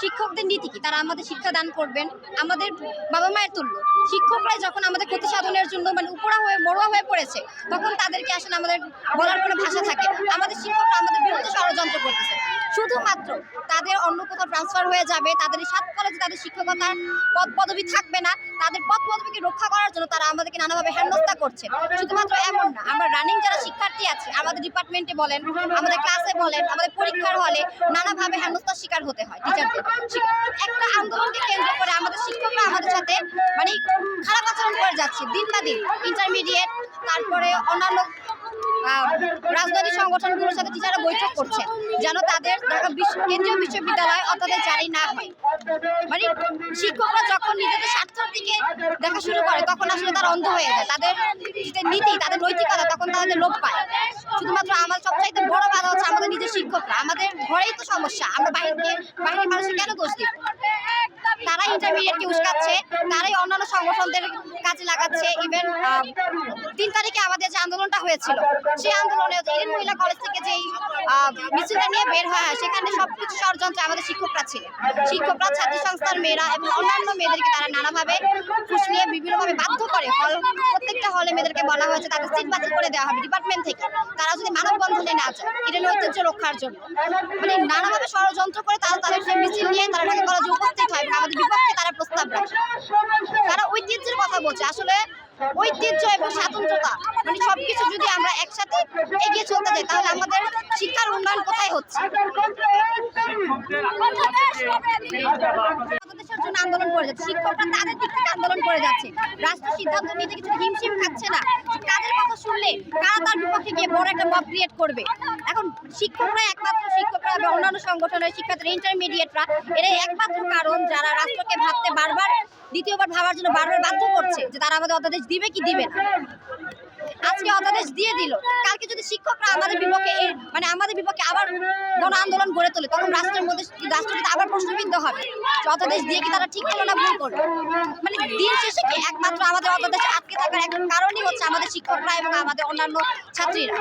শিক্ষকদের নীতি কি? তারা আমাদের শিক্ষা দান করবেন, আমাদের বাবা মায়ের তুল্য। শিক্ষকরাই যখন আমাদের ক্ষতি সাধনের জন্য মানে উপরা হয়ে, মরুয়া হয়ে পড়েছে, তখন তাদেরকে আসলে আমাদের বলার কোনো ভাষা থাকে আমাদের শিক্ষকরা আমাদের বিরুদ্ধে ষড়যন্ত্র করতেছে। শুধুমাত্র তাদের অন্য কোথাও ট্রান্সফার হয়ে যাবে, তাদের সাত কলেজে তাদের শিক্ষকতার পদ পদবি থাকবে না, তাদের পদ পদবিকে রক্ষা করার জন্য তারা আমাদেরকে নানাভাবে হেনস্থা করছে। শুধুমাত্র এমন না, আমরা রানিং যারা শিক্ষার্থী আছে, আমাদের ডিপার্টমেন্টে বলেন, আমাদের ক্লাসে বলেন, আমাদের পরীক্ষার হলে নানাভাবে হেনস্থার শিকার হতে হয় টিচারদের একটা আন্দোলনকে কেন্দ্র করে আমাদের শিক্ষকরা আমাদের সাথে মানে খারাপ আচরণ করে যাচ্ছে দিন বা দিন। ইন্টারমিডিয়েট তারপরে অন্যান্য রাজনৈতিক সংগঠনগুলোর সাথে টিচাররা বৈঠক করছে, যেন তাদের কেন্দ্রীয় বিশ্ববিদ্যালয় অত্যাদের জারি না হয়। মানে শিক্ষকরা যখন নিজেদের স্বার্থের দিকে দেখা শুরু করে, তখন আসলে তারা অন্ধ হয়ে যায়। তাদের যে নীতি, তাদের নৈতিকতা, তখন তাদের লোপ পায়। শুধুমাত্র আমার সবচাইতে বড় বাধা হচ্ছে আমাদের নিজের শিক্ষকরা। আমাদের ঘরেই তো সমস্যা। আমরা বাহিরকে বাহিরের মানুষের কেন দোষ দিব? তারা ইন্টারমিডিয়েটকে উস্কাচ্ছে তারাই অন্যান্য সংগঠনদের কাজে লাগাচ্ছে ইভেন তিন তারিখে আমাদের যে আন্দোলনটা হয়েছিল, সেই আন্দোলনে ইডেন মহিলা কলেজ থেকে যেই মিছিলটা নিয়ে বের হয় সেখানে সবকিছু ষড়যন্ত্রে আমাদের শিক্ষকরা ছিলেন শিক্ষকরা ছাত্রী সংস্থার মেয়েরা এবং অন্যান্য মেয়েদেরকে তারা নানাভাবে ফুসলিয়ে বিভিন্নভাবে বাধ্য করে, হল, প্রত্যেকটা হলে মেয়েদেরকে বলা হয়েছে তাদের সিট বাতিল করে দেওয়া হবে ডিপার্টমেন্ট থেকে। তারা যদি মানববন্ধনে না যায় ইডেন ঐতিহ্য রক্ষার জন্য। মানে নানাভাবে ষড়যন্ত্র করে তারা তাদের মিছিল নিয়ে তারা ঢাকা কলেজে উপস্থিত হয় এবং আমাদের বিপক্ষে তারা প্রস্তাব রাখে তারা ঐতিহ্যের কথা বলছে আসলে ঐতিহ্য এবং স্বাতন্ত্রতা মানে সবকিছু যদি আমরা একসাথে এগিয়ে চলতে যাই, তাহলে আমাদের শিক্ষার উন্নয়ন কোথায় হচ্ছে? শিক্ষকরা কথা শুনলে? এখন শিক্ষকরা একমাত্র শিক্ষকরা অন্যান্য সংগঠনের শিক্ষার্থীরা ইন্টারমিডিয়েটরা এরাই একমাত্র কারণ যারা রাষ্ট্রকে ভাবতে বারবার দ্বিতীয়বার ভাবার জন্য বারবার বাধ্য করছে যে তারা আমাদের অধ্যাদেশ দিবে কি দিবে না। আজকে অধ্যাদেশ দিয়ে দিল। কালকে যদি শিক্ষকরা আমাদের বিপক্ষে মানে আমাদের বিপক্ষে আবার গণ আন্দোলন গড়ে তোলে, তখন রাষ্ট্রের মধ্যে রাষ্ট্রকে আবার প্রশ্নবিদ্ধ হবে অধ্যাদেশ দিয়ে কি তারা ঠিক করল না ভুল করল। মানে দিন শেষে কি একমাত্র আমাদের অধ্যাদেশ আটকে থাকার এক কারণই হচ্ছে আমাদের শিক্ষকরা এবং আমাদের অন্যান্য ছাত্রীরা।